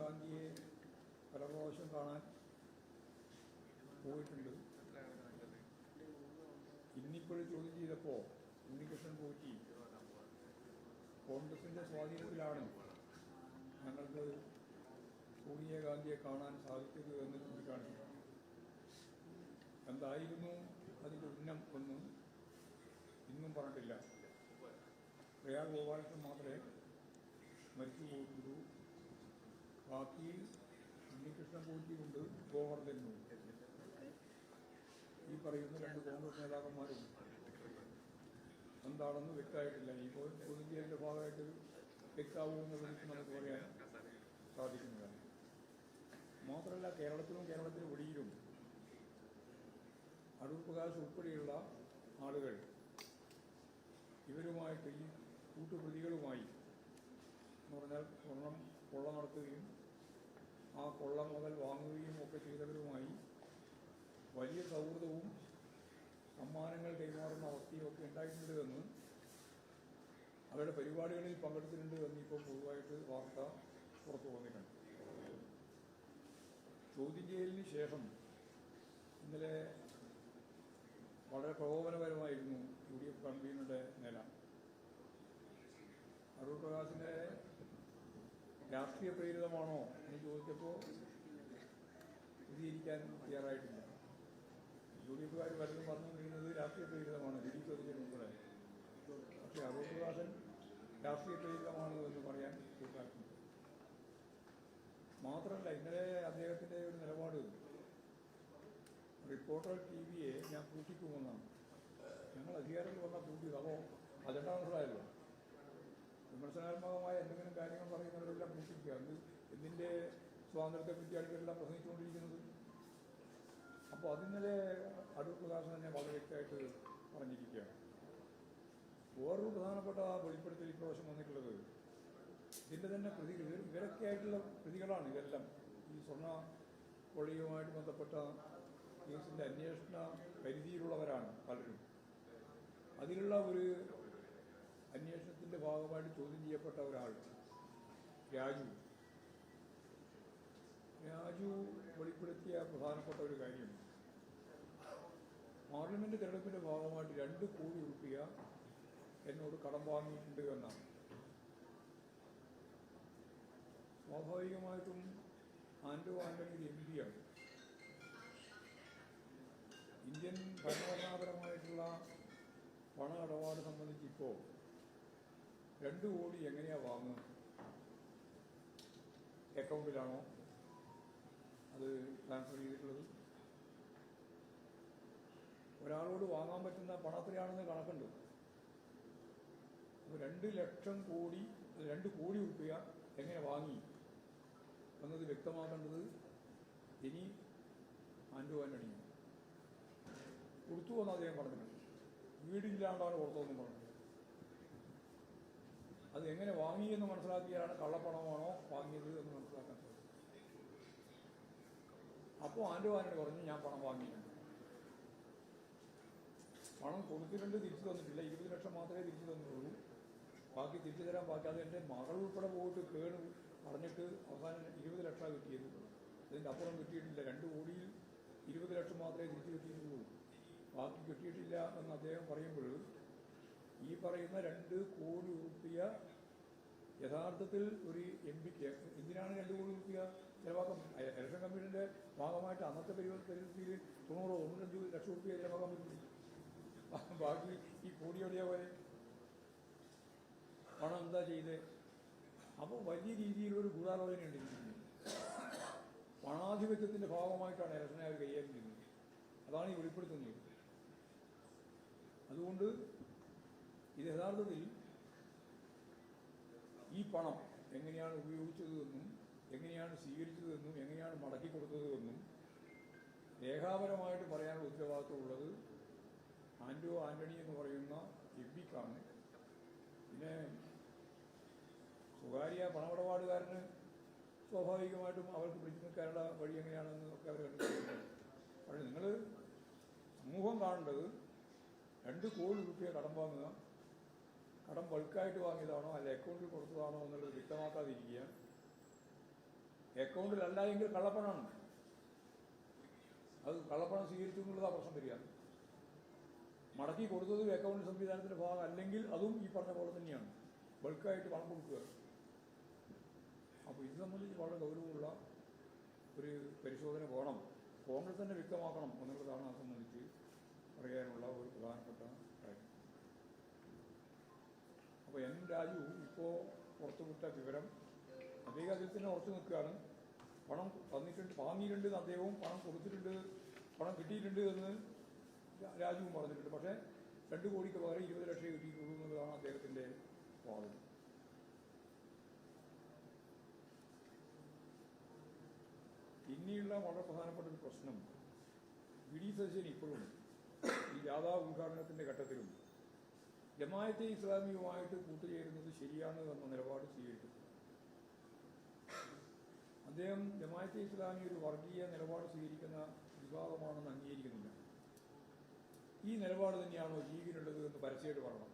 ഗാന്ധിയെ പല പ്രാവശ്യം കാണാൻ പോയിട്ടുണ്ട്. ഇന്നിപ്പോഴും ചോദ്യം ചെയ്തപ്പോൾ ഉണ്ണികൃഷ്ണൻ പോറ്റി കോൺഗ്രസിന്റെ സ്വാധീനത്തിലാണ് ഞങ്ങൾക്ക് സോണിയാഗാന്ധിയെ കാണാൻ സാധിച്ചത് എന്ന് ചൂണ്ടിക്കാണിച്ചു എന്തായിരുന്നു അതിന്റെ ഉന്നം ഒന്നും ഇന്നും പറഞ്ഞിട്ടില്ല. പ്രയാർ ഗോപാലകൃഷ്ണൻ മാത്രമേ മരിച്ചു പോയിട്ടുള്ളൂ ബാക്കി ഉണ്ണികൃഷ്ണൻ പോറ്റിയുണ്ട് ഗോവർദ്ധനുണ്ട്. ഈ പറയുന്ന രണ്ട് കോൺഗ്രസ് നേതാക്കന്മാരും എന്താണെന്ന് വ്യക്തമായിട്ടില്ല. ഈ പൊതുജി ഭാഗമായിട്ട് വ്യക്തമാവുമെന്നുള്ളത് നമുക്ക് പറയാൻ സാധിക്കുന്നതാണ് മാത്രമല്ല കേരളത്തിലും കേരളത്തിന് വെളിയിലും അടൂർ പ്രകാശ് ഉൾപ്പെടെയുള്ള ആളുകൾ ഇവരുമായിട്ട് ഈ കൂട്ടുപ്രതികളുമായി എന്ന് പറഞ്ഞാൽ സ്വർണം കൊള്ള നടത്തുകയും ആ കൊള്ള മുതൽ വാങ്ങുകയും ഒക്കെ ചെയ്തവരുമായി വലിയ സൗഹൃദവും സമ്മാനങ്ങൾ കൈമാറുന്ന അവസ്ഥയും ഒക്കെ ഉണ്ടായിട്ടുണ്ട് എന്ന് അവരുടെ പരിപാടികളിൽ പങ്കെടുത്തിട്ടുണ്ട് എന്ന് ഇപ്പോൾ പൊതുവായിട്ട് വാർത്ത പുറത്തു വന്നിട്ടുണ്ട്. ചോദ്യം ചെയ്യലിന് ശേഷം ഇന്നലെ വളരെ പ്രകോപനപരമായിരുന്നു യു ഡി എഫ് കൺവീനറുടെ നില. അടൂർ പ്രകാശിന്റെ രാഷ്ട്രീയ പ്രേരിതമാണോ എന്ന് ചോദിച്ചപ്പോൾ പ്രതികരിക്കാൻ തയ്യാറായിട്ടില്ല. യു ഡി എഫുകാർ പലരും പറഞ്ഞുകൊണ്ടിരുന്നത് രാഷ്ട്രീയ പ്രേരിതമാണ് ദിലീപ് ചോദിച്ചതിന് ഉൾപ്പെടെ പക്ഷേ പ്രകാശൻ രാഷ്ട്രീയ പ്രേരിതമാണ് എന്ന് പറയാൻ കൂട്ടാക്കുന്നു മാത്രമല്ല ഇന്നലെ അദ്ദേഹത്തിന്റെ ഒരു നിലപാട് റിപ്പോർട്ടർ ടി വിയെ ഞാൻ കൂട്ടിക്കുമെന്നാണ് ഞങ്ങൾ അധികാരത്തിൽ വന്നാൽ കൂട്ടിയത് അപ്പോൾ അജണ്ട മനസ്സിലായല്ലോ. വിമർശനാത്മകമായ എന്തെങ്കിലും കാര്യങ്ങൾ പറയുന്നവരെല്ലാം പ്രശ്നിക്കുക അത് എന്തിന്റെ സ്വാതന്ത്ര്യത്തെ പറ്റിയാണ് ഇവരെല്ലാം പ്രസംഗിച്ചുകൊണ്ടിരിക്കുന്നത്? അപ്പോൾ അതിന്നലെ അടൂർ പ്രകാശൻ തന്നെ വളരെ വ്യക്തമായിട്ട് പറഞ്ഞിരിക്കുകയാണ്. വേറൊരു പ്രധാനപ്പെട്ട വെളിപ്പെടുത്തൽ ഇപ്രാവശ്യം വന്നിട്ടുള്ളത് ഇതിന്റെ തന്നെ പ്രതികൾ ഇവരൊക്കെ ആയിട്ടുള്ള പ്രതികളാണ് ഇതെല്ലാം. ഈ സ്വർണ കൊള്ളിയുമായിട്ട് ബന്ധപ്പെട്ട കേസിന്റെ അന്വേഷണ പരിധിയിലുള്ളവരാണ് പലരും. അതിലുള്ള ഒരു അന്വേഷണത്തിന്റെ ഭാഗമായിട്ട് ചോദ്യം ചെയ്യപ്പെട്ട ഒരാൾ രാജു. രാജു വെളിപ്പെടുത്തിയ പ്രധാനപ്പെട്ട ഒരു കാര്യം. പാർലമെന്റ് തെരഞ്ഞെടുപ്പിന്റെ ഭാഗമായിട്ട് രണ്ട് കോടി ഉറുപ്പിക എന്നോട് കടം വാങ്ങിയിട്ടുണ്ട് എന്നാണ്. സ്വാഭാവികമായിട്ടും ആൻഡോ ആന്റണി ഒരു എം പിയാണ് ഇന്ത്യൻ ഭരണഘടനാപരമായിട്ടുള്ള പണ ഇടപാട് സംബന്ധിച്ച് ഇപ്പോൾ രണ്ട് കോടി എങ്ങനെയാ വാങ്ങുന്നത്? അക്കൗണ്ടിലാണോ? അത് ട്രാൻസ്ഫർ ചെയ്തിട്ടുള്ളത്? ഒരാളോട് വാങ്ങാൻ പറ്റുന്ന പണത്തിലാണെന്ന് കണക്കുണ്ട്. അപ്പോൾ രണ്ട് ലക്ഷം കോടി രണ്ട് കോടി ഉറുപ്പിക എങ്ങനെ വാങ്ങി? എന്നത് വ്യക്തമാക്കേണ്ടത് ഇനി ആൻഡു ആന്റണിയാണ്. കൊടുത്തു എന്ന് അദ്ദേഹം പറഞ്ഞിട്ടുണ്ട്. വീടില്ലാണ്ടാണ് കൊടുത്തതെന്നും പറഞ്ഞത് അത് എങ്ങനെ വാങ്ങി എന്ന് മനസ്സിലാക്കിയാണ് കള്ളപ്പണമാണോ വാങ്ങിയത് എന്ന് മനസ്സിലാക്കാൻ സാധിക്കും. അപ്പോൾ ആന്റണി പറഞ്ഞു ഞാൻ പണം വാങ്ങിയിട്ടുണ്ട്. പണം കൊടുത്തിട്ടുണ്ട് തിരിച്ചു തന്നിട്ടില്ല. ഇരുപത് ലക്ഷം മാത്രമേ തിരിച്ചു തന്നിട്ടുള്ളൂ. ബാക്കി തിരിച്ചു തരാൻ ബാക്കി അത് എന്റെ മകൾ ഉൾപ്പെടെ പോയിട്ട് കേട് പറഞ്ഞിട്ട് അവസാനം ഇരുപത് ലക്ഷം കിട്ടിയത്. അതിന്റെ അപ്പുറം കിട്ടിയിട്ടില്ല. രണ്ട് കോടിയിൽ ഇരുപത് ലക്ഷം മാത്രമേ തിരിച്ചു കിട്ടിയിട്ടുള്ളൂ. ബാക്കി കിട്ടിയിട്ടില്ല എന്ന് അദ്ദേഹം പറയുമ്പോൾ ഈ പറയുന്ന രണ്ട് കോടി ഉറുപ്പിയ യഥാർത്ഥത്തിൽ ഒരു എം പിക്ക് എന്തിനാണ് രണ്ട് കോടി ഉറുപ്പിക? ചിലവാക്കം ഇലക്ഷൻ കമ്മീഷന്റെ ഭാഗമായിട്ട് അന്നത്തെ പരിസ്ഥിതിയിൽ തൊണ്ണൂറോ തൊണ്ണൂറ്റഞ്ച് ലക്ഷം ഉറുപ്പിക ചിലവാക്കാൻ പറ്റും ബാക്കി ഈ കോടിയോടിയ പോലെ പണം എന്താ ചെയ്തേ? അപ്പോൾ വലിയ രീതിയിലൊരു ഇതിന്. പണാധിപത്യത്തിന്റെ ഭാഗമായിട്ടാണ് ഇലക്ഷനെ അവർ കൈകാര്യം ചെയ്യുന്നത്. അതാണ് ഈ വെളിപ്പെടുത്തുന്നത്. അതുകൊണ്ട് ഇത് യഥാർത്ഥത്തിൽ ഈ പണം എങ്ങനെയാണ് ഉപയോഗിച്ചതെന്നും എങ്ങനെയാണ് സ്വീകരിച്ചതെന്നും എങ്ങനെയാണ് മടക്കി കൊടുത്തതെന്നും രേഖാപരമായിട്ട് പറയാനുള്ള ഉത്തരവാദിത്വമുള്ളത് ആൻഡോ ആന്റണി എന്ന് പറയുന്ന എം പിക്കാണ് പിന്നെ സ്വകാര്യ പണമിടപാടുകാരന് സ്വാഭാവികമായിട്ടും അവർക്ക് പിടിച്ചു നിൽക്കാനുള്ള വഴി എങ്ങനെയാണെന്ന് ഒക്കെ അവർ കണ്ടുപിടിക്കുന്നത് പക്ഷേ നിങ്ങൾ സമൂഹം കാണേണ്ടത് രണ്ട് കോടി രൂപയെ കടം വാങ്ങുക കടം ബൾക്കായിട്ട് വാങ്ങിയതാണോ? അല്ല അക്കൗണ്ടിൽ കൊടുത്തതാണോ എന്നുള്ളത് വ്യക്തമാക്കാതിരിക്കുക. അക്കൗണ്ടിലല്ല എങ്കിൽ കള്ളപ്പണമാണ്. അത് കള്ളപ്പണം സ്വീകരിച്ചു എന്നുള്ളതാ പ്രശ്നം വരിക മടക്കി കൊടുത്തത് അക്കൗണ്ട് സംവിധാനത്തിന്റെ ഭാഗം അല്ലെങ്കിൽ അതും ഈ പറഞ്ഞ പോലെ തന്നെയാണ്. ബൾക്കായിട്ട് പണം കൊടുക്കുക. അപ്പോൾ ഇത് സംബന്ധിച്ച് വളരെ ഗൗരവമുള്ള ഒരു പരിശോധന വേണം. കോൺഗ്രസ് തന്നെ വ്യക്തമാക്കണം എന്നുള്ളതാണ് അത് സംബന്ധിച്ച് പറയാനുള്ള ഒരു പ്രധാനപ്പെട്ട കാര്യം എൻ രാജു ഇപ്പോൾ പുറത്തുവിട്ട വിവരം. അദ്ദേഹം തന്നെ ഉറച്ചു നിൽക്കുകയാണ് പണം തന്നിട്ടുണ്ട് വാങ്ങിയിട്ടുണ്ട് അദ്ദേഹവും പണം കൊടുത്തിട്ടുണ്ട് പണം കിട്ടിയിട്ടുണ്ട് എന്ന് രാജു രാജുവും പറഞ്ഞിട്ടുണ്ട്. പക്ഷേ രണ്ട് കോടിക്ക് പകരം ഇരുപത് ലക്ഷം കിട്ടിയിട്ടുള്ളൂ എന്നുള്ളതാണ് അദ്ദേഹത്തിന്റെ വാദം. പിന്നെയുള്ള വളരെ പ്രധാനപ്പെട്ട ഒരു പ്രശ്നം വി ഡി സതീശൻ ഇപ്പോഴും ഈ ജാഥാ ഉദ്ഘാടനത്തിന്റെ ഘട്ടത്തിലും ജമായത്തെ ഇസ്ലാമിയുമായിട്ട് കൂട്ടുചേരുന്നത് ശരിയാണ് എന്ന നിലപാട് സ്വീകരിക്കുന്നു. അദ്ദേഹം ജമായത്തെ ഇസ്ലാമി ഒരു വർഗീയ നിലപാട് സ്വീകരിക്കുന്ന വിഭാഗമാണെന്ന് അംഗീകരിക്കുന്നില്ല. ഈ നിലപാട് തന്നെയാണോ ലീഗിനുള്ളത് എന്ന് പരസ്യമായിട്ട് പറയണം.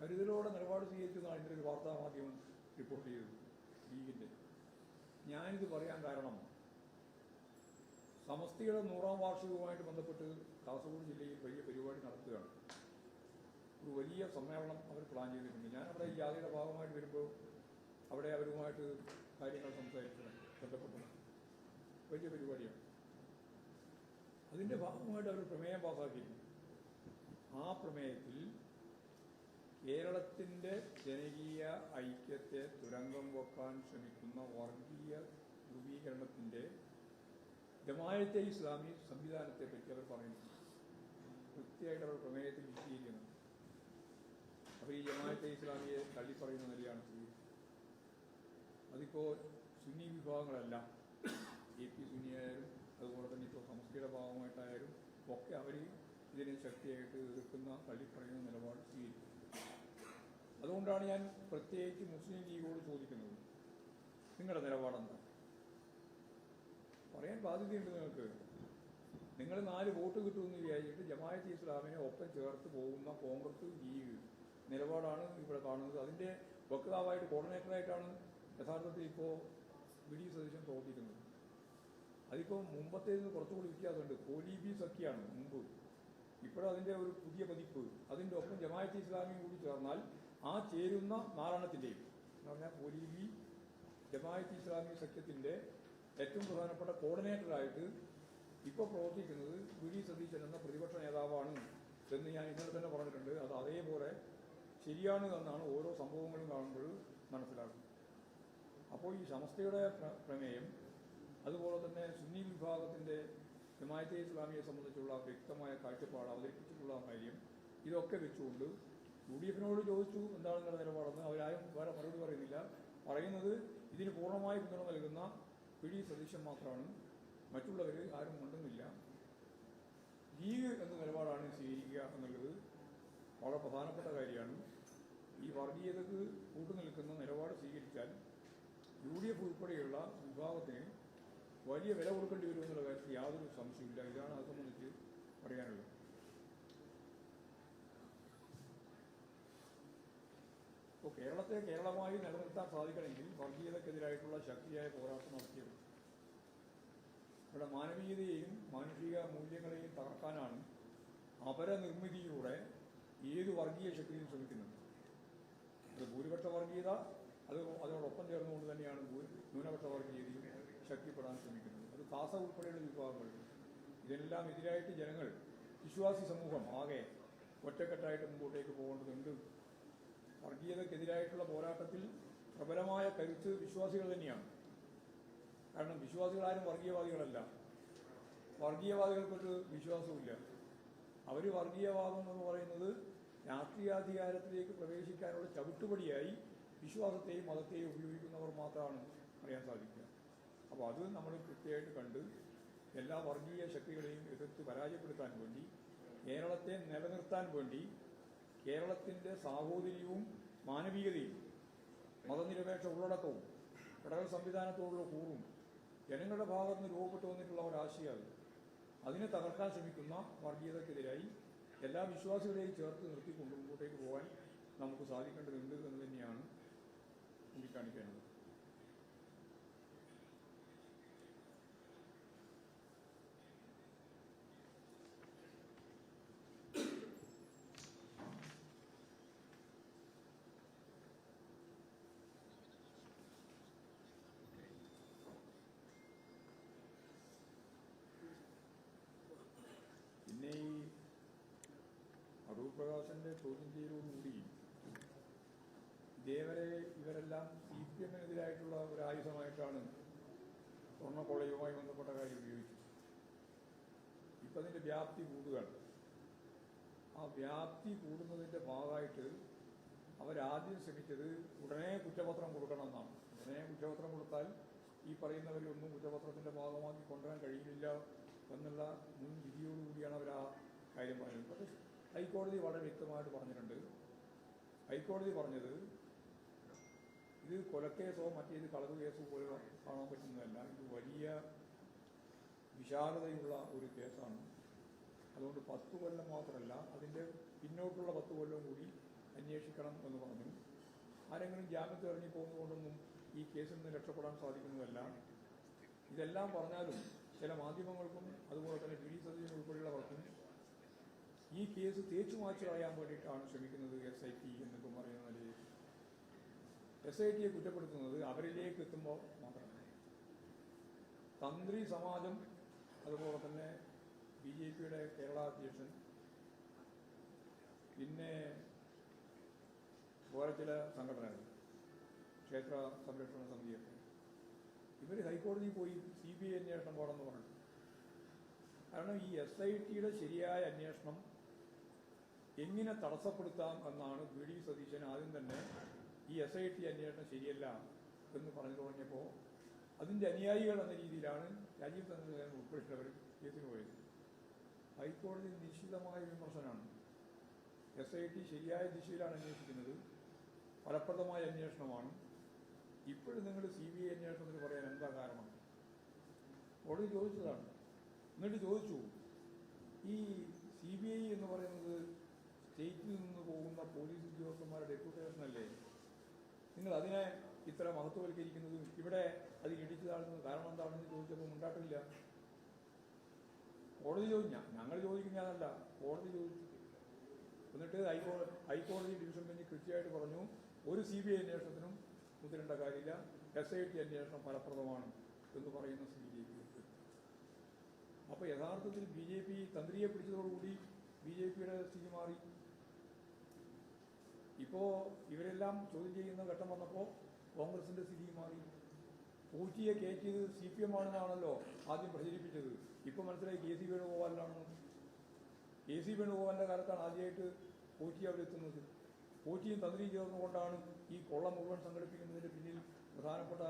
കരുതലോടെ നിലപാട് സ്വീകരിച്ചതാണ് ഇതിന്റെ ഒരു വാർത്താ മാധ്യമം റിപ്പോർട്ട് ചെയ്തത് ലീഗിന്റെ. ഞാനിത് പറയാൻ കാരണം സമസ്തിയുടെ നൂറാം വാർഷികവുമായിട്ട് ബന്ധപ്പെട്ട് കാസർഗോഡ് ജില്ലയിൽ വലിയ പരിപാടി നടത്തുകയാണ്. ഒരു വലിയ സമ്മേളനം അവർ പ്ലാൻ ചെയ്തിട്ടുണ്ട്. ഞാൻ അവിടെ ഈ ജാതിയുടെ ഭാഗമായിട്ട് വരുമ്പോൾ അവിടെ അവരുമായിട്ട് കാര്യങ്ങൾ സംസാരിച്ചു ബന്ധപ്പെട്ടു വലിയ പരിപാടിയാണ്. അതിന്റെ ഭാഗമായിട്ട് അവർ പ്രമേയം പാസാക്കിയിരുന്നു. ആ പ്രമേയത്തിൽ കേരളത്തിന്റെ ജനകീയ ഐക്യത്തെ തുരങ്കം വെക്കാൻ ശ്രമിക്കുന്ന വർഗീയ ധ്രുവീകരണത്തിന്റെ ജമായത്തെ ഇസ്ലാമി സംവിധാനത്തെ പറ്റി അവർ പറയുന്നു. കൃത്യമായിട്ട് അവർ പ്രമേയത്തിൽ വിശദീകരിക്കുന്നു. അപ്പോൾ ഈ ജമാഅത്തെ ഇസ്ലാമിയെ തള്ളിപ്പറയുന്ന നിലയാണ് സ്വീകരിച്ചത് അതിപ്പോൾ സുന്നി വിഭാഗങ്ങളല്ല എ പി സുന്നിയായാലും അതുപോലെ തന്നെ ഇപ്പോൾ സമസ്തയുടെ ഭാഗമായിട്ടായാലും ഒക്കെ അവർ ഇതിനെ ശക്തിയായിട്ട് എതിർക്കുന്ന തള്ളിപ്പറയുന്ന നിലപാട് സ്വീകരിക്കും. അതുകൊണ്ടാണ് ഞാൻ പ്രത്യേകിച്ച് മുസ്ലിം ലീഗോട് ചോദിക്കുന്നത്. നിങ്ങളുടെ നിലപാടെന്താ? പറയാൻ ബാധ്യതയുണ്ട് നിങ്ങൾക്ക്. നിങ്ങൾ നാല് വോട്ട് കിട്ടുമെന്ന് വിചാരിച്ചിട്ട് ജമാഅത്ത് ഇസ്ലാമിനെ ഒപ്പം ചേർത്ത് പോകുന്ന കോൺഗ്രസ് ലീഗ് നിലപാടാണ് ഇവിടെ കാണുന്നത്. അതിന്റെ വക്താവായിട്ട് കോർഡിനേറ്ററായിട്ടാണ് യഥാർത്ഥത്തിൽ ഇപ്പോൾ വി ഡി സതീശൻ പ്രവർത്തിക്കുന്നത്. അതിപ്പോൾ മുമ്പത്തേതിന് കുറച്ചുകൂടി വ്യത്യാസമുണ്ട്. കോലീബി സഖ്യാണ് മുമ്പ്. ഇപ്പോഴതിന്റെ ഒരു പുതിയ പതിപ്പ്. അതിന്റെ ഒപ്പം ജമാഅത്ത് ഇസ്ലാമിയും കൂടി ചേർന്നാൽ ആ ചേരുന്ന നാലെണ്ണത്തിന്റെയും എന്ന് പറഞ്ഞാൽ കോലീബി ജമാഅത്ത് ഇസ്ലാമി സഖ്യത്തിന്റെ ഏറ്റവും പ്രധാനപ്പെട്ട കോർഡിനേറ്ററായിട്ട് ഇപ്പോൾ പ്രവർത്തിക്കുന്നത് വി ഡി സതീശൻ എന്ന പ്രതിപക്ഷ നേതാവാണ് എന്ന് ഞാൻ ഇന്നലെ തന്നെ പറഞ്ഞിട്ടുണ്ട്. അത് അതേപോലെ ശരിയാണ് എന്നാണ് ഓരോ സംഭവങ്ങളും കാണുമ്പോൾ മനസ്സിലാക്കുന്നത് അപ്പോൾ ഈ സമസ്തയുടെ പ്രമേയം അതുപോലെ തന്നെ സുന്നി വിഭാഗത്തിന്റെ ജമായത്തെ ഇസ്ലാമിയെ സംബന്ധിച്ചുള്ള വ്യക്തമായ കാഴ്ചപ്പാട് അവതരിപ്പിച്ചിട്ടുള്ള കാര്യം ഇതൊക്കെ വെച്ചുകൊണ്ട് യു ഡി എഫിനോട് ചോദിച്ചു എന്താണ് നിങ്ങളുടെ നിലപാടെന്ന്. അവരാരും വേറെ മറുപടി പറയുന്നില്ല. പറയുന്നത് ഇതിന് പൂർണമായി പിന്തുണ നൽകുന്ന പിടി സതീശൻ മാത്രമാണ് മറ്റുള്ളവർ ആരും ഉണ്ടെന്നില്ല ലീഗ് എന്ന നിലപാടാണ് സ്വീകരിക്കുക എന്നുള്ളത് വളരെ പ്രധാനപ്പെട്ട കാര്യമാണ്. ഈ വർഗീയതക്ക് കൂട്ടുനിൽക്കുന്ന നിലപാട് സ്വീകരിച്ചാൽ യു ഡി എഫ് ഉൾപ്പെടെയുള്ള വിഭാഗത്തിന് വലിയ വില കൊടുക്കേണ്ടി വരും എന്നുള്ള കാര്യത്തിൽ യാതൊരു സംശയമില്ല ഇതാണ് അത് സംബന്ധിച്ച് പറയാനുള്ളത്. ഇപ്പോൾ കേരളത്തെ കേരളമായി നിലനിർത്താൻ സാധിക്കണമെങ്കിൽ വർഗീയതക്കെതിരായിട്ടുള്ള ശക്തിയായ പോരാട്ടം നടത്തിയത് ഇവിടെ മാനവീയതയെയും മാനുഷിക മൂല്യങ്ങളെയും തകർക്കാനാണ് അപരനിർമ്മിതിയിലൂടെ ഏത് വർഗീയ ശക്തിയും ശ്രമിക്കുന്നത്. അത് ഭൂരിപക്ഷ വർഗീയത അത് അതോടൊപ്പം ചേർന്നുകൊണ്ട് തന്നെയാണ് ന്യൂനപക്ഷ വർഗീയതയും ശക്തിപ്പെടാൻ ശ്രമിക്കുന്നത്. അത് കാസ ഉൾപ്പെടെയുള്ള വിഭാഗങ്ങൾ. ഇതിനെല്ലാം എതിരായിട്ട് ജനങ്ങൾ വിശ്വാസി സമൂഹം ആകെ ഒറ്റക്കെട്ടായിട്ട് മുമ്പോട്ടേക്ക് പോകേണ്ടതുണ്ട്. വർഗീയതക്കെതിരായിട്ടുള്ള പോരാട്ടത്തിൽ പ്രബലമായ കരുത്ത് വിശ്വാസികൾ തന്നെയാണ്. കാരണം വിശ്വാസികളാരും വർഗീയവാദികളല്ല. വർഗീയവാദികൾക്കൊരു വിശ്വാസമില്ല അവർ വർഗീയവാദം എന്ന് പറയുന്നത് രാഷ്ട്രീയാധികാരത്തിലേക്ക് പ്രവേശിക്കാനുള്ള ചവിട്ടുപടിയായി വിശ്വാസത്തെയും മതത്തെയും ഉപയോഗിക്കുന്നവർ മാത്രമാണ് അറിയാൻ സാധിക്കുക. അപ്പോൾ അത് നമ്മൾ കൃത്യമായിട്ട് കണ്ട് എല്ലാ വർഗീയ ശക്തികളെയും എതിർത്ത് പരാജയപ്പെടുത്താൻ വേണ്ടി കേരളത്തെ നിലനിർത്താൻ വേണ്ടി കേരളത്തിന്റെ സാഹോദര്യവും മാനവികതയും മതനിരപേക്ഷ ഉള്ളടക്കവും ഫെഡറൽ സംവിധാനത്തോടുള്ള കൂറും ജനങ്ങളുടെ ഭാഗത്ത് നിന്ന് രൂപപ്പെട്ടു വന്നിട്ടുള്ള ഒരാശയം അതിനെ തകർക്കാൻ ശ്രമിക്കുന്ന വർഗീയതക്കെതിരായി എല്ലാ വിശ്വാസികളെയും ചേർത്ത് നിർത്തിക്കൊണ്ട് മുമ്പോട്ടേക്ക് പോകാൻ നമുക്ക് സാധിക്കേണ്ടതുണ്ട് എന്ന് തന്നെയാണ് ചൂണ്ടിക്കാണിക്കേണ്ടത്. കൃഷ്ണദാസന്റെ ചോദ്യം ചെയ്യലോടുകൂടി ഇതേവരെ ഇവരെല്ലാം സി പി എമ്മിനെതിരായിട്ടുള്ള ഒരു ആയുധമായിട്ടാണ് സ്വർണക്കൊള്ളയുമായി ബന്ധപ്പെട്ട കാര്യം ഉപയോഗിച്ചത്. ഇപ്പം അതിന്റെ വ്യാപ്തി കൂടുകയാണ്. ആ വ്യാപ്തി കൂടുന്നതിന്റെ ഭാഗമായിട്ട് അവരാദ്യം ശ്രമിച്ചത് ഉടനെ കുറ്റപത്രം കൊടുക്കണം എന്നാണ് ഉടനെ കുറ്റപത്രം കൊടുത്താൽ ഈ പറയുന്നവരൊന്നും കുറ്റപത്രത്തിന്റെ ഭാഗമാക്കി കൊണ്ടുവരാൻ കഴിയില്ല എന്നുള്ള മുൻവിധിയോടുകൂടിയാണ് അവർ ആ കാര്യം പക്ഷേ ഹൈക്കോടതി വളരെ വ്യക്തമായിട്ട് പറഞ്ഞിട്ടുണ്ട്. ഹൈക്കോടതി പറഞ്ഞത് ഇത് കൊലക്കേസോ മറ്റേത് കളവ് കേസോ പോലെ കാണാൻ പറ്റുന്നതല്ല. ഇത് വലിയ വിശാലതയുള്ള ഒരു കേസാണ്. അതുകൊണ്ട് പത്ത് കൊല്ലം മാത്രമല്ല അതിന്റെ പിന്നോട്ടുള്ള പത്ത് കൊല്ലം കൂടി അന്വേഷിക്കണം എന്ന് പറഞ്ഞു. ആരെങ്കിലും ജാമ്യത്തിൽ ഇറങ്ങി പോകുന്നതുകൊണ്ടൊന്നും ഈ കേസിൽ നിന്ന് രക്ഷപ്പെടാൻ സാധിക്കുന്നതല്ല. ഇതെല്ലാം പറഞ്ഞാലും ചില മാധ്യമങ്ങൾക്കും അതുപോലെ തന്നെ ബി ഡി സതീശൻ ഉൾപ്പെടെയുള്ളവർക്കും ഈ കേസ് തേച്ചു മാച്ചു കളയാൻ വേണ്ടിയിട്ടാണ് ശ്രമിക്കുന്നത് എസ് ഐ ടി എന്നൊക്കെ പറയുന്ന നിലയിൽ. എസ് ഐ ടിയെ കുറ്റപ്പെടുത്തുന്നത് അവരിലേക്ക് എത്തുമ്പോൾ മാത്രമേ. തന്ത്രി സമാജം അതുപോലെ തന്നെ ബി ജെ പിയുടെ കേരള അധ്യക്ഷൻ പിന്നെ വേറെ ചില സംഘടനകൾ ക്ഷേത്ര സംരക്ഷണ സമിതിയൊക്കെ. ഇവർ ഹൈക്കോടതിയിൽ പോയി സി ബി ഐ അന്വേഷണം പോകണമെന്ന് പറഞ്ഞു. കാരണം ഈ എസ് ഐ ടിയുടെ ശരിയായ അന്വേഷണം എങ്ങനെ തടസ്സപ്പെടുത്താം എന്നാണ് വി ഡി സതീശൻ ആദ്യം തന്നെ ഈ എസ് ഐ ടി അന്വേഷണം ശരിയല്ല എന്ന് പറഞ്ഞു തുടങ്ങിയപ്പോൾ അതിന്റെ അനുയായികൾ എന്ന രീതിയിലാണ് രാജീവ് ചന്ദ്രൻ ഉൾപ്പെടെയുള്ളവർ കേസിന് പോയത്. ഹൈക്കോടതി നിശ്ചിതമായ വിമർശനമാണ്. എസ് ഐ ടി ശരിയായ ദിശയിലാണ് അന്വേഷിക്കുന്നത്. ഫലപ്രദമായ അന്വേഷണമാണ്. ഇപ്പോഴും നിങ്ങൾ സി ബി ഐ അന്വേഷണത്തിന് പറയാൻ എന്താ കാരണം? കോടതി ചോദിച്ചതാണ്. എന്നിട്ട് ചോദിച്ചു ഈ സി ബി ഐ എന്ന് പറയുന്നത് സ്റ്റേറ്റിൽ നിന്ന് പോകുന്ന പോലീസ് ഉദ്യോഗസ്ഥന്മാരുടെ ഡെപ്യൂട്ടേഷനല്ലേ നിങ്ങൾ അതിനെ ഇത്ര മഹത്വവൽക്കരിക്കുന്നതും ഇവിടെ അത് ഇടിച്ചു താഴ്ന്നത് കാരണം എന്താണെന്ന് ചോദിച്ചപ്പോൾ ഉണ്ടാട്ടില്ല കോടതി ചോദിച്ചു. ഞങ്ങൾ ചോദിക്കുന്നതല്ല കോടതി ചോദിച്ചു എന്നിട്ട് ഹൈക്കോടതി ഡിവിഷൻ ബെഞ്ച് കൃത്യമായിട്ട് പറഞ്ഞു ഒരു സി ബി ഐ അന്വേഷണത്തിനും മുതിരേണ്ട കാര്യമില്ല. എസ് ഐ ടി അന്വേഷണം ഫലപ്രദമാണ് എന്ന് പറയുന്ന സ്ഥിതിയിലേക്ക് എത്തി അപ്പോൾ യഥാർത്ഥത്തിൽ ബി ജെ പി തന്ത്രിയെ പിടിച്ചതോടുകൂടി ബി ജെ പിയുടെ സ്ഥിതി മാറി. ഇപ്പോൾ ഇവരെല്ലാം ചോദ്യം ചെയ്യുന്ന ഘട്ടം വന്നപ്പോൾ കോൺഗ്രസിന്റെ സ്ഥിതി മാറി. പൂറ്റിയെ കയറ്റിയത് സി പി എം ആണെന്നാണല്ലോ ആദ്യം പ്രചരിപ്പിച്ചത്. ഇപ്പോൾ മനസ്സിലായി കെ സി വേണുഗോപാലിനാണെന്ന് കെ സി വേണുഗോപാലിന്റെ കാലത്താണ് ആദ്യമായിട്ട് അവിടെ എത്തുന്നത്. പൂറ്റിയും തന്ത്രിയും ചേർന്നുകൊണ്ടാണ് ഈ കൊള്ള മുഴുവൻ സംഘടിപ്പിക്കുന്നതിന്റെ പിന്നിൽ പ്രധാനപ്പെട്ട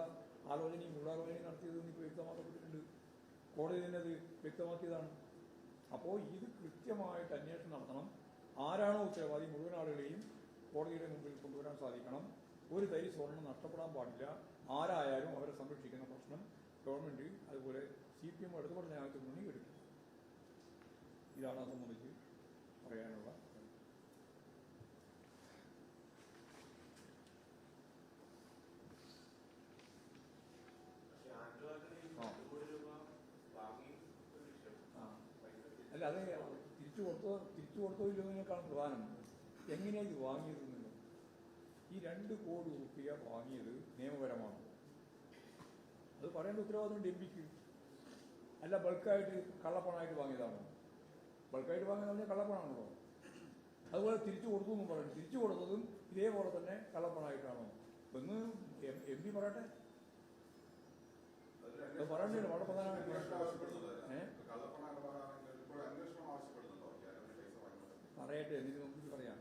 ആലോചനയും ഗൂഢാലോചനയും നടത്തിയതെന്ന് ഇപ്പോൾ വ്യക്തമാക്കപ്പെട്ടിട്ടുണ്ട്. കോടതി തന്നെ അത് വ്യക്തമാക്കിയതാണ്. അപ്പോൾ ഇത് കൃത്യമായിട്ട് അന്വേഷണം നടത്തണം. ആരാണോ ഉത്തരവാദി? മുഴുവൻ ആളുകളെയും കോടതിയുടെ മുമ്പിൽ കൊണ്ടുവരാൻ സാധിക്കണം. ഒരു തൈ സ്വർണം നഷ്ടപ്പെടാൻ പാടില്ല. ആരായാലും അവരെ സംരക്ഷിക്കുന്ന പ്രശ്നം ഗവൺമെന്റ് അതുപോലെ സി പി എം ഇടതുപക്ഷ ജനാധിപത്യ മുന്നിൽ എടുക്കും ഇതാണ് അത് സംബന്ധിച്ച് പറയാനുള്ള അല്ല അത് തിരിച്ചു കൊടുത്തോ തിരിച്ചു കൊടുത്തോ ഇല്ലെന്നതിനേക്കാളും പ്രധാനം എങ്ങനെയാണ് ഇത് വാങ്ങിയത് ഈ രണ്ട് കോടി റുപ്യ വാങ്ങിയത് നിയമപരമാണ്. അത് പറയേണ്ട ഉത്തരവാദിത്വം എം പിക്ക് അല്ല ബൾക്കായിട്ട് കള്ളപ്പണമായിട്ട് വാങ്ങിയതാണോ. ബൾക്കായിട്ട് വാങ്ങിയതാണെങ്കിൽ കള്ളപ്പണമാണല്ലോ. അതുപോലെ തിരിച്ചു കൊടുത്തു എന്നും പറയുന്നു. തിരിച്ചു കൊടുത്തതും ഇതേപോലെ തന്നെ കള്ളപ്പണമായിട്ടാണോ. എന്ന് എം പി പറയട്ടെ? അത് പറയണ്ടല്ലോ വളരെ പ്രധാനമായിട്ട് പറയട്ടെ എന്നിട്ട് നമുക്ക് പറയാം.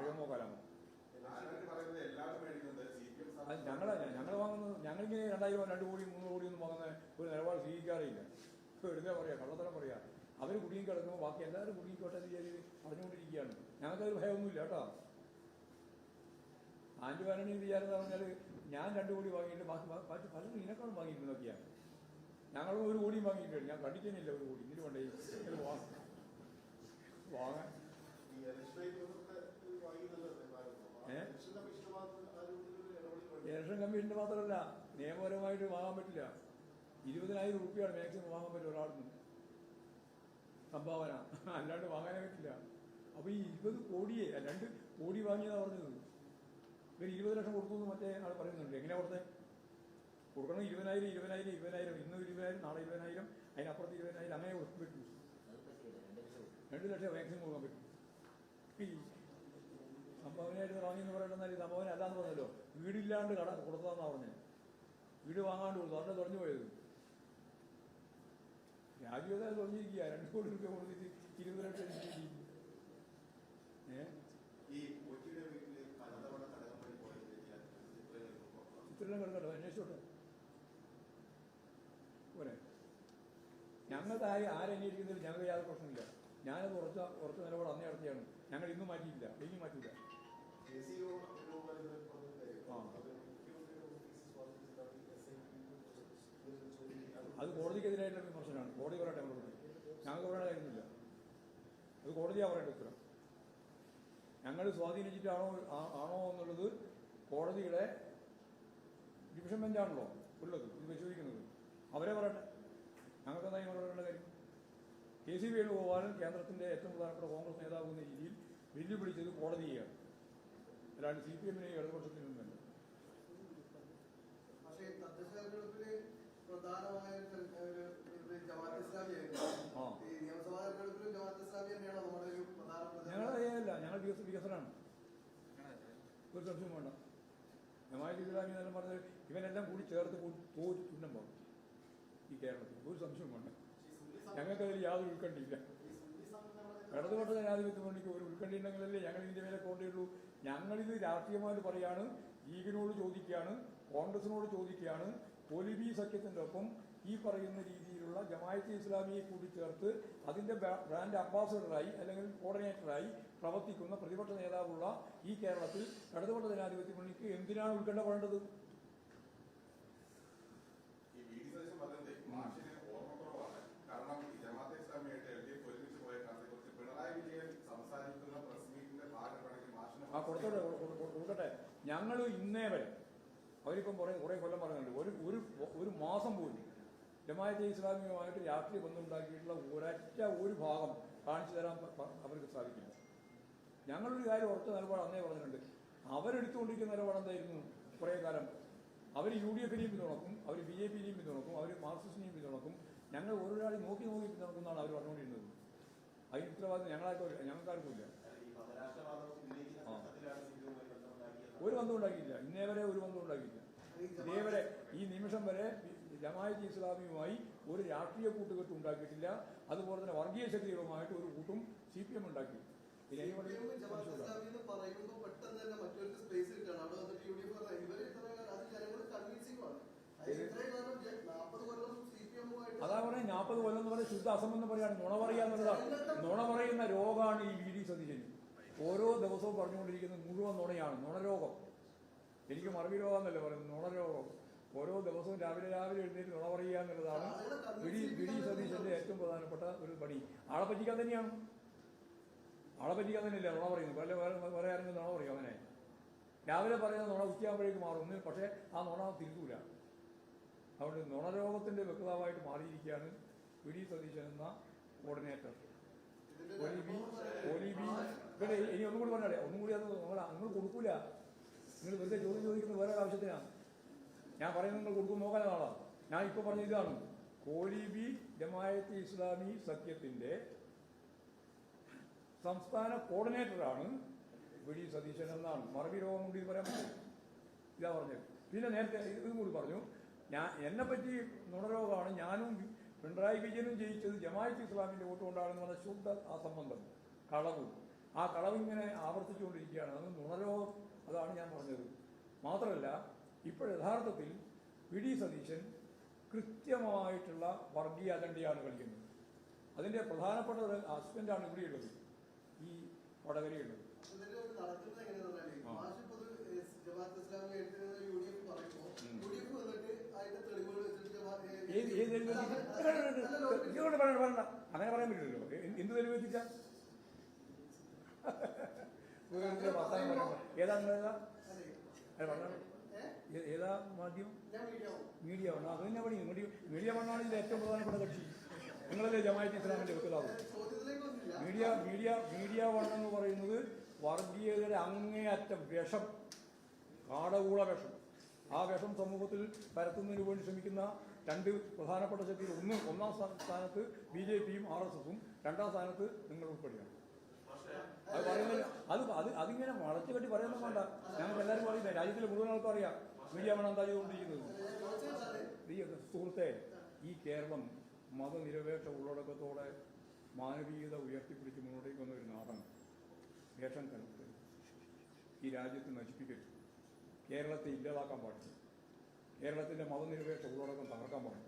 പറയാമോ കലാമോ അത് ഞങ്ങളെ ഞങ്ങൾ വാങ്ങുന്നത് ഞങ്ങളിങ്ങനെ രണ്ടായിരം രണ്ട് കോടി മൂന്ന് കോടി ഒന്നും വാങ്ങുന്ന ഒരു നിലപാട് സ്വീകരിക്കാറില്ല. വെറുതെ പറയാം കള്ളത്തരം പറയാം. അവർ കുടുങ്ങി കിടക്കുമ്പോൾ ബാക്കി എല്ലാവരും കുടുങ്ങി കോട്ടെ വിചാരിച്ച് പറഞ്ഞുകൊണ്ടിരിക്കുകയാണ്. അതൊരു ഭയമൊന്നുമില്ല കേട്ടോ. ആന്റി വരണി വിചാരം എന്ന് പറഞ്ഞാൽ ഞാൻ രണ്ട് കോടി വാങ്ങിയിട്ട് ബാക്കി ബാക്കി പലരും ഇതിനേക്കാളും വാങ്ങിയിരുന്നൊക്കെയാണ് ഞങ്ങളും ഒരു കോടിയും വാങ്ങിയിട്ടുണ്ട്. ഞാൻ കണ്ടിക്കുന്നില്ല ഒരു കോടി. ഇതിന് ഇത് വാങ്ങാൻ? ഇലക്ഷൻ കമ്മീഷന്റെ മാത്രമല്ല. നിയമപരമായിട്ട് വാങ്ങാൻ പറ്റില്ല. ഇരുപതിനായിരം റുപ്യാണ് മാക്സിമം വാങ്ങാൻ പറ്റും ഒരാളിന്. സംഭാവന. അല്ലാണ്ട് വാങ്ങാനേ പറ്റില്ല. അപ്പൊ ഈ ഇരുപത് കോടിയെ രണ്ട് കോടി വാങ്ങിയതാ പറഞ്ഞത്. ഇവർ ഇരുപത് ലക്ഷം കൊടുത്തു എന്ന് മറ്റേ ആൾ പറയുന്നുണ്ട്. എങ്ങനെയാ കൊടുത്തേ? കൊടുക്കണം ഇരുപതിനായിരം ഇരുപതിനായിരം ഇരുപതിനായിരം. ഇന്ന് ഇരുപതിനായിരം നാളെ ഇരുപതിനായിരം അതിനപ്പുറത്ത് ഇരുപതിനായിരം. അങ്ങനെ കൊടുക്കാൻ പറ്റൂ. രണ്ട് ലക്ഷം മാക്സിമം കൊടുക്കാൻ പറ്റും. ഇറങ്ങി വാങ്ങി എന്ന് പറയുന്നത് ഇത് സംഭാവന അല്ലാന്ന് പറഞ്ഞല്ലോ. വീടില്ലാണ്ട് കട കൊടുത്തതാന്നാ പറഞ്ഞു. വീട് വാങ്ങാണ്ട് കൊടുത്തു. അവിടെ തുറഞ്ഞു പോയത്? രാജ്യത തുറഞ്ഞിരിക്കുക രണ്ടു കോടി രൂപ കൊടുത്തിട്ട് ഇരുപത് ലക്ഷം രൂപ ഏ? ഈ കൊച്ചിയുടെ വീട്ടിൽ പലതവണ കടകംപള്ളി പോയത് ഞാൻ ചിത്രങ്ങൾ നോക്കാം. ചിത്രം കിടക്കട്ടെ അന്വേഷിച്ചോട്ടെ. പോരെ. ആര് ആരന്വേഷിക്കുന്നതിൽ ഞങ്ങൾക്ക് യാതൊരു പ്രശ്നമില്ല ഞാനത് ഉറച്ച ഉറച്ച നിലപാട് അന്നേ നടത്തിയാണ്. ഞങ്ങൾ ഇന്നും മാറ്റിയില്ല ഇനി മാറ്റില്ല അത് കോടതിക്കെതിരായിട്ടുള്ള വിമർശനമാണ്. കോടതി പറയട്ടെ നമ്മളോട് ഞങ്ങൾക്ക് പറയാൻ കഴിയുന്നില്ല അത് കോടതിയാണ് പറയേണ്ട ഉത്തരം. ഞങ്ങൾ സ്വാധീനിച്ചിട്ടാണോ ആണോ എന്നുള്ളത് കോടതിയുടെ ഡിവിഷൻ ബെഞ്ചാണല്ലോ ഉള്ളത്. ഇത് പരിശോധിക്കുന്നത്. അവരെ പറയട്ടെ. ഞങ്ങൾക്ക് എന്താ പറയേണ്ട കാര്യം? കെ സി വേണുഗോപാലൻ കേന്ദ്രത്തിന്റെ ഏറ്റവും പ്രധാനപ്പെട്ട കോൺഗ്രസ് നേതാവ് എന്ന രീതിയിൽ വെല്ലുവിളിച്ചത് കോടതിയെയാണ്. അല്ലാണ്ട് സി പി എമ്മിനെ ഇടതുപക്ഷത്തിൽ നിന്നല്ല പക്ഷേ തദ്ദേശ തെരഞ്ഞെടുപ്പിൽ പ്രധാനമായ ഞങ്ങൾ വികസനമാണ്. ഒരു സംശയം വേണ്ട. ജമാഅത്ത് ഇസ്ലാമി എന്നെല്ലാം പറഞ്ഞത് ഇവനെല്ലാം കൂടി ചേർത്ത് തോറ്റ് തുന്നം പോകും ഈ കേരളത്തിൽ. ഒരു സംശയം വേണ്ട. ഞങ്ങൾക്ക് അതിൽ യാതൊരു ഉത്കണ്ഠയില്ല ഇടതുപക്ഷ ജനാധിപത്യ മുന്നണിക്ക് ഒരു ഉത്കണ്ഠ ഉണ്ടെങ്കിലല്ലേ ഞങ്ങൾ ഇതിന്റെ മേലെ കൊണ്ടേയുള്ളൂ ഞങ്ങളിത് രാഷ്ട്രീയമായിട്ട് പറയാണ് ലീഗിനോട് ചോദിക്കുകയാണ് കോൺഗ്രസിനോട് ചോദിക്കുകയാണ് പൊലിബി സഖ്യത്തിന്റെ ഒപ്പം ഈ പറയുന്ന രീതിയിലുള്ള ജമായത്ത് ഇസ്ലാമിയെ കൂടി ചേർത്ത് അതിന്റെ ബ്രാൻഡ് അംബാസഡറായി അല്ലെങ്കിൽ കോർഡിനേറ്ററായി പ്രവർത്തിക്കുന്ന പ്രതിപക്ഷ നേതാവുള്ള ഈ കേരളത്തിൽ ഇടതുപക്ഷ ജനാധിപത്യ മുന്നണിക്ക് എന്തിനാണ് ഉത്കണ്ഠപ്പെടേണ്ടത് ഈ ഡി സതീശൻ പറഞ്ഞത് മാഷിന് ഓർമ്മക്കുറവാണ് കാരണം ഈ ജമാഅത്തെ ഇസ്ലാമിയായിട്ട് എൽ ഡി എഫ് ഒരുമിച്ച് പോയ കാര്യത്തെക്കുറിച്ച് പിണറായി വിജയൻ സംസാരിക്കുന്ന പ്രസ് മീറ്റിന്റെ ഭാഗം വേണമെങ്കിൽ മാഷിന് ആ കൊടുത്തോട്ടെ കൊ- കൊ- കൊ- കൊടുക്കട്ടെ ഞങ്ങൾ ഇന്നേ വരെ അവരിപ്പം കുറേ കുറേ കൊല്ലം പറയുന്നുണ്ട് ഒരു ഒരു ഒരു മാസം പോലും ജമാഅത്തെ ഇസ്ലാമിയുമായിട്ട് രാത്രി ബന്ധമുണ്ടാക്കിയിട്ടുള്ള ഒരൊറ്റ ഒരു ഭാഗം കാണിച്ചു തരാൻ അവർക്ക് സാധിക്കില്ല. ഞങ്ങളൊരു കാര്യം ഉറച്ച നിലപാട് അന്നേ പറഞ്ഞിട്ടുണ്ട്. അവരെടുത്തുകൊണ്ടിരിക്കുന്ന നിലപാട് എന്തായിരുന്നു? കുറേ കാലം. അവർ യു ഡി എഫിനെയും പിന്തുണക്കും അവർ ബി ജെ പിയിലെയും പിന്തുണക്കും അവർ മാർക്സിസ്റ്റിനെയും പിന്തുണക്കും. ഞങ്ങൾ ഓരോരാളെ നോക്കി നോക്കി പിന്തുണക്കുന്നതാണ് അവർ പറഞ്ഞുകൊണ്ടിരുന്നത്. അതിന് ഉത്തരവാദിത്വം ഞങ്ങളാർക്കും ഞങ്ങൾക്കാർക്കും ഇല്ല. ഒരു ബന്ധം ഉണ്ടാക്കിയില്ല ഇന്നേ വരെ ഒരു ബന്ധം ഉണ്ടാക്കിയില്ല ഇതേവരെ ഈ നിമിഷം വരെ ജമാഅത്ത് ഇസ്ലാമിയുമായി ഒരു രാഷ്ട്രീയ കൂട്ടുകെട്ട് ഉണ്ടാക്കിയിട്ടില്ല. അതുപോലെ തന്നെ വർഗീയ ശക്തികളുമായിട്ട് ഒരു കൂട്ടും സി പി എം ഉണ്ടാക്കി എന്ന് പറയുമ്പോൾ പെട്ടെന്ന് തന്നെ മറ്റൊരു സ്പേസ് കിട്ടണം. അവിടെ വന്നിട്ട് യു ഡി എഫ് പറഞ്ഞ ഇവർ ഇത്ര കാലം അത് ജനങ്ങൾ കൺവിൻസിംഗ് ആണ്. നാൽപ്പത് കൊല്ലം പറഞ്ഞ നാൽപ്പത് കൊല്ലം എന്ന് പറഞ്ഞാൽ ശുദ്ധ അസമെന്ന് പറയാണ് നുണ പറയുക എന്നുള്ളതാണ്. നുണ പറയുന്ന രോഗമാണ് ഈ വി ഡി സതീശന് ഓരോ ദിവസവും പറഞ്ഞുകൊണ്ടിരിക്കുന്നത് മുഴുവൻ നുണയാണ് നുണരോഗം. എനിക്ക് മറവി രോഗം എന്നല്ല പറയുന്നത്? നുണരോഗം. ഓരോ ദിവസവും രാവിലെ രാവിലെ എഴുന്നേറ്റ് നുണ പറയുക എന്നുള്ളതാണ് സതീശന്റെ ഏറ്റവും പ്രധാനപ്പെട്ട ഒരു പണി ആളെ പറ്റിക്കാൻ തന്നെയാണ്. ആളെ പറ്റിക്കാൻ തന്നെയല്ല നുണ പറയുന്നു പല വേറെ ആരെങ്കിലും നുണ പറയും അവനെ? രാവിലെ പറയുന്ന നുണ ഉച്ചയാകുമ്പോഴേക്ക് മാറും. ഒന്ന് പക്ഷേ ആ നുണ തിരുത്തൂല. അതുകൊണ്ട് നുണരോഗത്തിന്റെ വ്യക്തതാവായിട്ട് മാറിയിരിക്കുകയാണ് വി ഡി സതീശൻ എന്ന കോർഡിനേറ്റർ ഇതിന്റെ ഒലി ബി ഒരു ഒലി ബി ഇവിടെ ഇനി ഒന്നും കൂടി പറഞ്ഞാലേ ഒന്നും കൂടി അത് നിങ്ങൾ നിങ്ങൾ കൊടുക്കൂല. നിങ്ങൾ വെറുതെ ചോദ്യം ചോദിക്കുന്നത് വേറെ ആവശ്യത്തിനാണ്. ഞാൻ പറയുന്നത് നിങ്ങൾ കൊടുക്കും നോക്കാൻ ഞാൻ ഇപ്പോൾ പറഞ്ഞ ഇതാണ്. കോലിബി ജമായത്ത് ഇസ്ലാമി സത്യത്തിന്റെ സംസ്ഥാന കോർഡിനേറ്ററാണ് വി സതീശൻ എന്നാണ്. മറവി രോഗം കൊണ്ട് പറയാൻ പറ്റും. ഇതാ പറഞ്ഞത്. പിന്നെ നേരത്തെ ഇതും കൂടി പറഞ്ഞു. ഞാൻ എന്നെ പറ്റി നുണരോഗമാണ് ഞാനും പിണറായി വിജയനും ജയിച്ചത് ജമാഅത്ത് ഇസ്ലാമിന്റെ വോട്ട് കൊണ്ടാണെന്ന് പറഞ്ഞ ശുദ്ധ സംബന്ധം കളവ്. ആ കളവ് ഇങ്ങനെ ആവർത്തിച്ചുകൊണ്ടിരിക്കുകയാണ്. അത് നുണരോഗം അതാണ് ഞാൻ പറഞ്ഞത്. മാത്രമല്ല ഇപ്പോൾ യഥാർത്ഥത്തിൽ വി ഡി സതീശൻ കൃത്യമായിട്ടുള്ള വർഗീയ അജണ്ടയാണ് കളിക്കുന്നത്. അതിന്റെ പ്രധാനപ്പെട്ട ഒരു ഹസ്ബൻഡാണ് ഇവിടെയുള്ളത് ഈ വടകരയുള്ളത് ഇതിന്റെ ഒരു നടക്കുന്നത് എങ്ങനെയാണെന്ന് പറഞ്ഞാൽ ആ. മാഷ് ഇപ്പൊ ഇത് ജമാഅത്ത് ഇസ്ലാമി ആയിട്ട് യു ഡി എഫ് പറയുമ്പോ ഉം. യു ഡി എഫ് വന്നിട്ട് അതിന്റെ തെളിവുകൾ വെച്ചിട്ട് ജമാ- ഏ, ഏത് ഏത് തെളിവ് അല്ല, വെച്ചിട്ട്? അല്ല, അല്ല, ലോക- അങ്ങനെ പറയാൻ പറ്റില്ലല്ലോ എന്ത് തെളിവ് വെച്ചിട്ടാ വേറെ വർത്താനം പറയണ്ട. ഏതാ ഏതാ മാധ്യമം മീഡിയ വേണം അത് തന്നെ പണി മീഡിയ മീഡിയ വേണമാണ് ഏറ്റവും പ്രധാനപ്പെട്ട കക്ഷി നിങ്ങളല്ലേ ജമാഅത്ത് ഇസ്ലാമിന്റെ വെക്കലാവും മീഡിയ മീഡിയ മീഡിയ വേണമെന്ന് പറയുന്നത് വർഗീയതയുടെ അങ്ങേയറ്റം വിഷം കാടകൂള വിഷം ആ വിഷം സമൂഹത്തിൽ പരത്തുന്നതിന് വേണ്ടി ശ്രമിക്കുന്ന രണ്ട് പ്രധാനപ്പെട്ട ശക്തികൾ ഒന്ന് ഒന്നാം സ്ഥാനത്ത് ബി ജെ പിയും ആർ എസ് എസും രണ്ടാം സ്ഥാനത്ത് നിങ്ങൾ ഉൾപ്പെടുകയാണ് പക്ഷേ അത് പറയുന്നത് അത് അത് അതിങ്ങനെ വളച്ചു കെട്ടി പറയുന്നത് വേണ്ട. ഞങ്ങൾക്ക് എല്ലാവരും അറിയില്ല? രാജ്യത്തിലെ മുഴുവൻ ആൾക്കും അറിയാം. മീഡിയ വേണം ഈ സുഹൃത്തെ ഈ കേരളം മതനിരപേക്ഷ ഉള്ളടക്കത്തോടെ മാനവീയത ഉയർത്തിപ്പിടിച്ച് മുന്നോട്ടേക്ക് വന്ന ഒരു നാടാണ് വേഷം കലർത്തരുത് ഈ രാജ്യത്ത് നശിപ്പിക്കരുത്. കേരളത്തെ ഇല്ലാതാക്കാൻ പാടില്ല. കേരളത്തിന്റെ മതനിരപേക്ഷ ഉള്ളടക്കം തകർക്കാൻ പാടില്ല.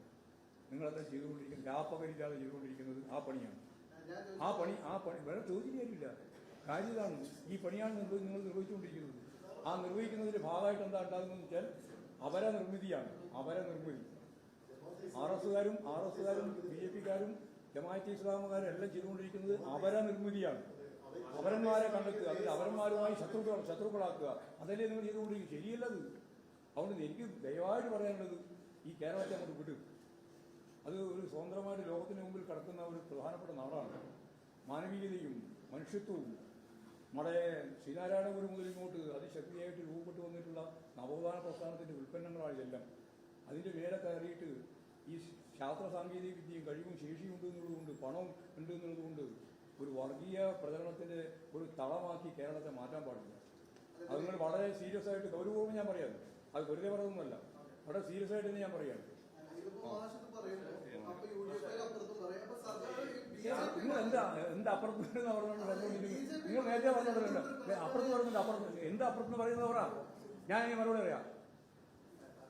നിങ്ങളെല്ലാം ചെയ്തുകൊണ്ടിരിക്കുന്നത് രാപ്പകരില്ലാതെ ചെയ്തുകൊണ്ടിരിക്കുന്നത് ആ പണിയാണ്. ആ പണി ആ പണി വേറെ ചോദിക്കുന്ന കാര്യമില്ല ഈ പണിയാണ് നിങ്ങൾ നിർവഹിച്ചുകൊണ്ടിരിക്കുന്നത്. ആ നിർവഹിക്കുന്നതിന്റെ ഭാഗമായിട്ട് എന്താ ഉണ്ടാകുന്നതെന്ന് വെച്ചാൽ അവരെ നിർമ്മിതിയാണ്. അവരെ നിർമ്മിതി. ആർ എസുകാരും ആർ എസുകാരും ബി ജെ പിക്കാരും ജമാഅത്ത് ഇസ്ലാമുകാരും എല്ലാം ചെയ്തുകൊണ്ടിരിക്കുന്നത് അവരെ നിർമ്മിതിയാണ്. അവരന്മാരെ കണ്ടെത്തുക അതിൽ അവരന്മാരുമായി ശത്രുക്കൾ ശത്രുക്കളാക്കുക അതല്ലേ നിങ്ങൾ ചെയ്തുകൊണ്ടിരിക്കുന്നത്? ശരിയല്ലത്. അതുകൊണ്ട് എനിക്ക് ദയവായിട്ട് പറയാനുള്ളത് ഈ കേരളത്തെ അങ്ങോട്ട് വിടും. അത് ഒരു സ്വതന്ത്രമായിട്ട് ലോകത്തിന് മുമ്പിൽ കിടക്കുന്ന ഒരു പ്രധാനപ്പെട്ട നാടാണ്. മാനവീയതയും മനുഷ്യത്വവും നമ്മുടെ ശ്രീനാരായണപുരം മുതൽ ഇങ്ങോട്ട് അതിശക്തിയായിട്ട് രൂപപ്പെട്ടു വന്നിട്ടുള്ള നവോത്ഥാന പ്രസ്ഥാനത്തിന്റെ ഉൽപ്പന്നങ്ങളാണ് ഇതെല്ലാം. അതിന്റെ വേല കയറിയിട്ട് ഈ ശാസ്ത്ര സാങ്കേതിക വിദ്യയും കഴിവും ശേഷിയും ഉണ്ട് എന്നുള്ളതുകൊണ്ട് പണവും ഉണ്ട് എന്നുള്ളതുകൊണ്ട് ഒരു വർഗീയ പ്രചരണത്തിന്റെ ഒരു തളമാക്കി കേരളത്തെ മാറ്റാൻ പാടില്ല. അത് നിങ്ങൾ വളരെ സീരിയസ് ആയിട്ട് ഗൗരവവും ഞാൻ പറയാം. അത് വെറുതെ പറയുന്നതല്ല. വളരെ സീരിയസ് ആയിട്ട് ഞാൻ പറയാണ് പറയും. നിങ്ങൾ എന്താ എന്താ അപ്പുറത്ത് നിങ്ങൾ നേരത്തെ പറഞ്ഞോണ്ടല്ലോ അപ്പുറത്ത് പറഞ്ഞത് അപ്പുറത്ത്. എന്താ അപ്പുറത്ത് പറയുന്നത് പറ. ഞാൻ മറുപടി അറിയാം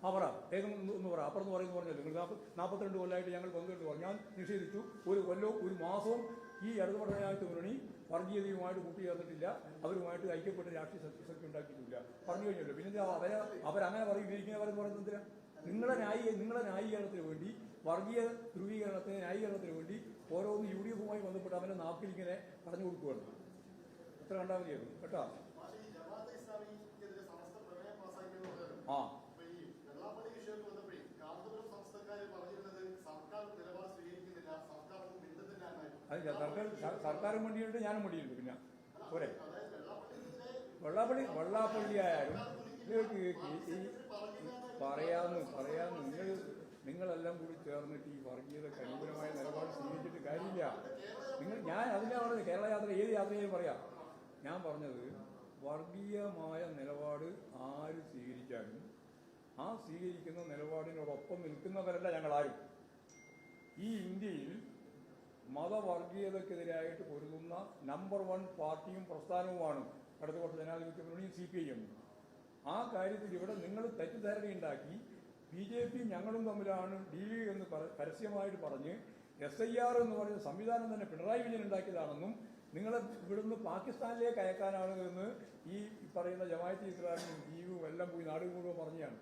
ആ പറ. ഏകം ഒന്ന് പറ. അപ്പുറത്ത് പറയുന്നത് പറഞ്ഞല്ലോ. നിങ്ങൾ നാൽപ്പ നാൽപ്പത്തിരണ്ട് കൊല്ലമായിട്ട് ഞങ്ങൾ പങ്കെടുത്തു. ഞാൻ നിഷേധിച്ചു. ഒരു കൊല്ലവും ഒരു മാസവും ഈ ഇടതുപടനായിട്ട് മുന്നണി വർഗീയതയുമായിട്ട് കൂട്ടുചേർന്നിട്ടില്ല. അവരുമായിട്ട് ഐക്യപ്പെട്ട രാഷ്ട്രീയ ശക്തി ഉണ്ടാക്കിയിട്ടില്ല പറഞ്ഞു കഴിഞ്ഞല്ലോ. പിന്നെ അവരെ അവരങ്ങനെ പറയും ഇരിക്കുന്നവരെന്ന് പറയുന്നത് എന്തിനാ? നിങ്ങളെ ന്യായീ നിങ്ങളെ ന്യായീകരണത്തിന് വേണ്ടി വർഗീയ ധ്രുവീകരണത്തിന് ന്യായീകരണത്തിന് വേണ്ടി ഓരോന്ന് യു ഡി എഫുമായി ബന്ധപ്പെട്ട് അവന്റെ നാക്കിലിങ്ങനെ പറഞ്ഞു കൊടുക്കുകയാണ് എത്ര കണ്ടാൽ മതിയായിരുന്നു. കേട്ടോ? ആ അപ്പൊ ഈ വെള്ളാപ്പള്ളി വിഷയത്തിൽ വന്നപ്പോഴേ കാന്തപുരം സംസ്ഥക്കാര് പറഞ്ഞിരുന്നത് സർക്കാർ നിലപാട് സ്വീകരിക്കുന്നില്ല സർക്കാർ ഒന്നും അതില്ല സർക്കാർ സർക്കാരും വേണ്ടിയുണ്ട് ഞാനും വേണ്ടിയുണ്ട് പിന്നെ. പോരെ. വെള്ളാപ്പള്ളി വെള്ളാപ്പള്ളി ആയാലും പറയാന്ന് പറയാന്ന്. നിങ്ങൾ നിങ്ങളെല്ലാം കൂടി ചേർന്നിട്ട് ഈ വർഗീയത അനുകൂലമായ നിലപാട് സ്വീകരിച്ചിട്ട് കാര്യമില്ല. നിങ്ങൾ ഞാൻ അതിന്റെ പറഞ്ഞത്. കേരള യാത്ര ഏത് യാത്രയും പറയാം. ഞാൻ പറഞ്ഞത് വർഗീയമായ നിലപാട് ആര് സ്വീകരിച്ചാലും ആ സ്വീകരിക്കുന്ന നിലപാടിനോടൊപ്പം നിൽക്കുന്നവരല്ല ഞങ്ങളാരും. ഈ ഇന്ത്യയിൽ മതവർഗീയതക്കെതിരായിട്ട് പൊരുതുന്ന നമ്പർ വൺ പാർട്ടിയും പ്രസ്ഥാനവുമാണ് അടുത്ത വർഷം ജനാധിപത്യ മുന്നണിയും സി പി ഐ എം ആ കാര്യത്തിൽ ഇവിടെ നിങ്ങൾ തെറ്റിദ്ധാരണയുണ്ടാക്കി ബി ജെ പി ഞങ്ങളും തമ്മിലാണ് ഡീൽ എന്ന് പരസ്യമായിട്ട് പറഞ്ഞ് എസ് ഐ ആർ എന്ന് പറഞ്ഞ സംവിധാനം തന്നെ പിണറായി വിജയൻ ഉണ്ടാക്കിയതാണെന്നും നിങ്ങളെ ഇവിടുന്ന് പാകിസ്ഥാനിലേക്ക് അയക്കാനാണ് എന്ന് ഈ പറയുന്ന ജമായത്ത് ഇസ്ലാമിയും ജീവും എല്ലാം പോയി നാട് മുഴുവൻ പറഞ്ഞാണ്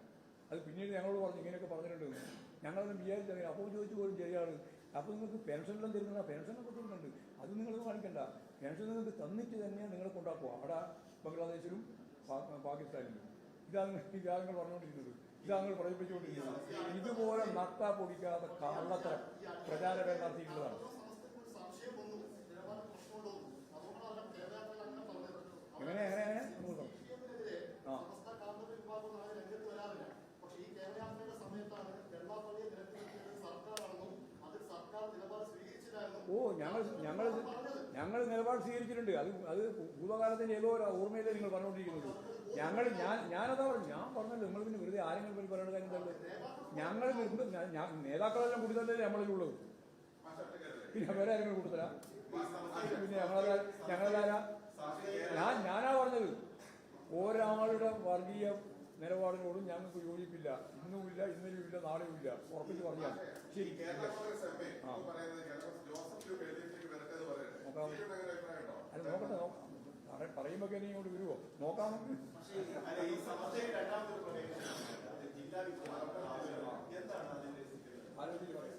അത് പിന്നീട് ഞങ്ങളോട് പറഞ്ഞു ഇങ്ങനെയൊക്കെ പറഞ്ഞിട്ടുണ്ട് ഞങ്ങളൊന്നും വിചാരിച്ചറിയാം അപ്പോൾ ചോദിച്ചു പോലും ശരിയാണ് അപ്പോൾ നിങ്ങൾക്ക് പെൻഷനെല്ലാം തരുന്നുണ്ട് പെൻഷനൊക്കെ കൊടുക്കുന്നുണ്ട് അത് നിങ്ങൾ കാണിക്കണ്ട. പെൻഷൻ നിങ്ങൾക്ക് തന്നിട്ട് തന്നെ നിങ്ങളെ കൊണ്ടാക്കുക അവിടെ ബംഗ്ലാദേശിലും പാകിസ്ഥാനിലും. ഇതാണ് ഇതാണ് നിങ്ങൾ പറഞ്ഞുകൊണ്ടിരിക്കുന്നത്. ഇതാണ് നിങ്ങൾ പ്രചരിപ്പിച്ചുകൊണ്ടിരിക്കുന്നത് ഇതുപോലെ നട്ട പൊടിക്കാതെ കള്ളത്തരം പ്രചാരകർ നടത്തിയിട്ടുള്ളതാണ് എങ്ങനെ എങ്ങനെ? എങ്ങനെ നമുക്ക് നോക്കാം. സിപിഎമ്മിനെതിരെ ആ. സമസ്ത കാന്തപുര വിഭാഗം നാളെ രംഗത്ത് വരാറില്ല പക്ഷേ ഈ കേരളയാത്രയുടെ സമയത്താണ് വെള്ളാപ്പള്ളിയെ നിരത്തി നിർത്തിയത് സർക്കാരാണെന്നും അതിൽ സർക്കാർ നിലപാട് സ്വീകരിച്ചില്ലായിരുന്നു ഓ ഞങ്ങൾ ഞങ്ങൾ ഞങ്ങൾ നിലപാട് സ്വീകരിച്ചിട്ടുണ്ട്. അത് അത് ഭൂതകാലത്തിന്റെ ഏതോ ഒരു ഓർമ്മയിലേ നിങ്ങൾ പറഞ്ഞുകൊണ്ടിരിക്കുന്നത്. ഞങ്ങൾ ഞാൻ ഞാനതാ പറഞ്ഞു ഞാൻ പറഞ്ഞല്ലോ നിങ്ങൾ പിന്നെ വെറുതെ ആരെങ്കിലും പറ്റി പറയേണ്ട കാര്യം എന്താ ഉള്ളത്? ഞങ്ങൾ നേതാക്കളെല്ലാം കൂടുതലല്ലേ നമ്മളിലുള്ളത് പിന്നെ വേറെ ആരെങ്കിലും കൂടുതലാ പിന്നെ ഞങ്ങളതാ ഞങ്ങളതാരാ? ഞാൻ ഞാനാ പറഞ്ഞത്. ഒരാളുടെ വർഗീയ നിലപാടിനോടും ഞങ്ങൾക്ക് യോജിപ്പില്ല. ഇന്നുമില്ല ഇന്നലെയും ഇല്ല നാളെയും ഇല്ല. ഉറപ്പിച്ച് പറഞ്ഞാൽ ശരി. ആ. പറയുന്നത് കേരള ജോസഫ് ഗ്രൂപ്പ് എൽഡിഎഫിലേക്ക് വരട്ടെ എന്ന് പറയുന്നത് നോക്കാം. സിപിഎം അങ്ങനെ അഭിപ്രായമുണ്ടോ അത് നോക്കട്ടെ നോക്കാം പറ- പറയുമ്പോ ഇനി ഇങ്ങോട്ട് വരുമോ നോക്കാം നമുക്ക് അല്ല ഈ സമസ്തയുടെ രണ്ടാമത്തെ ഒരു പ്രമേയം ജില്ലാ വിദ്യാഭ്യാസ എന്താണ് അതിന്റെ ആലോചിച്ച് പറയാം